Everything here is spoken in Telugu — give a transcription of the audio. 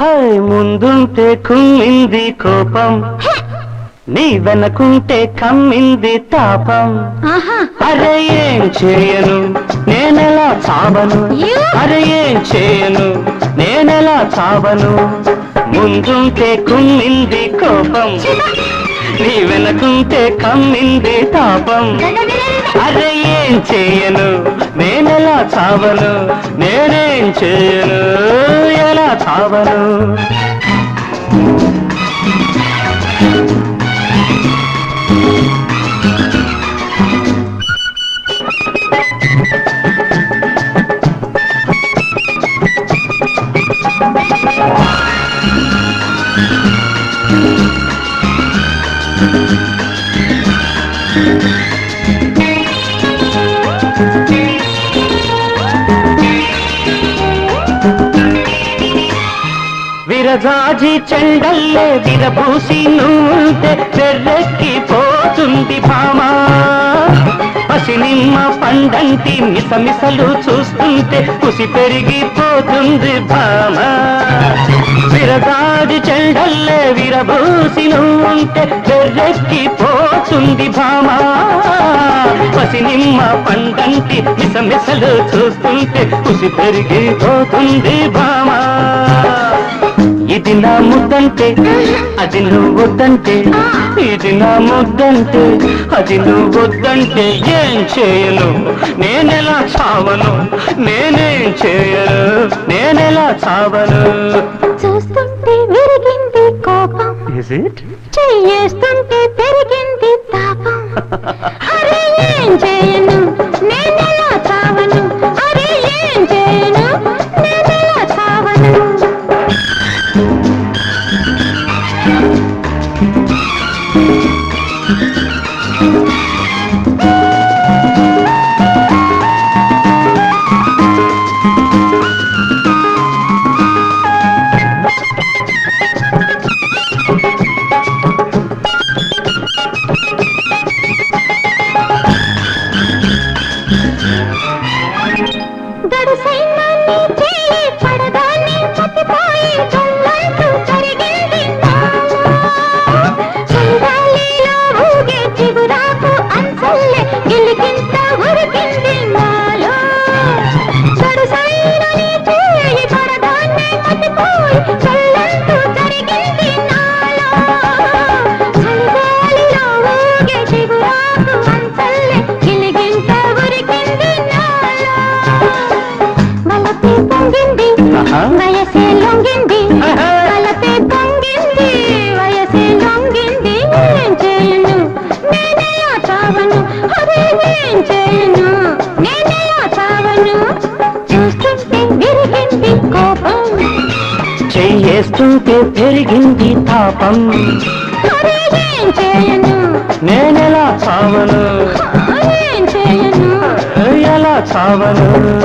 హై ముందుంటే కుమ్మింది కోపం. నీ వెనకుంటే కమ్మింది తాపం. అరే ఏం చేయను? నేనెలా చావను? అరే ఏం చేయను? నేనెలా చావను? ముందుంటే కుమ్మింది కోపం. నీ వెనకుంటే కమ్మింది తాపం. అరే ఏం చేయను? నేనెలా చావను? నేనేం చేయను? ఎలా చావను? విరజాజి చెండల్లే విరపూసి నువ్వుంటే చెర్రెక్కి పసినిమ్మ మిసమిసలు చూస్తుంటే కుసి పెరిగిపోతుంది భామ. విరగాడి చెండల్లే విరబూసి ఉంటే వెర్రెక్కి భామ. పసి నిమ్మ పండంటి మిసమిసలు చూస్తుంటే కుసి పెరిగిపోతుంది భామా. నా ముద్దంటే అది నువ్వు వద్దంటే ఇది నా ముద్దంటే అది నువ్వు వద్దంటే ఏం చేయను? నేనెలా చావను? నేనేం చేయను? నేనెలా చావను? చూస్తుంటే విరిగింది కోపం. ఇస్ చెయ్యేస్తుంటే పెరిగింది తాపం నేనెలా చావను? ఎలా చావను?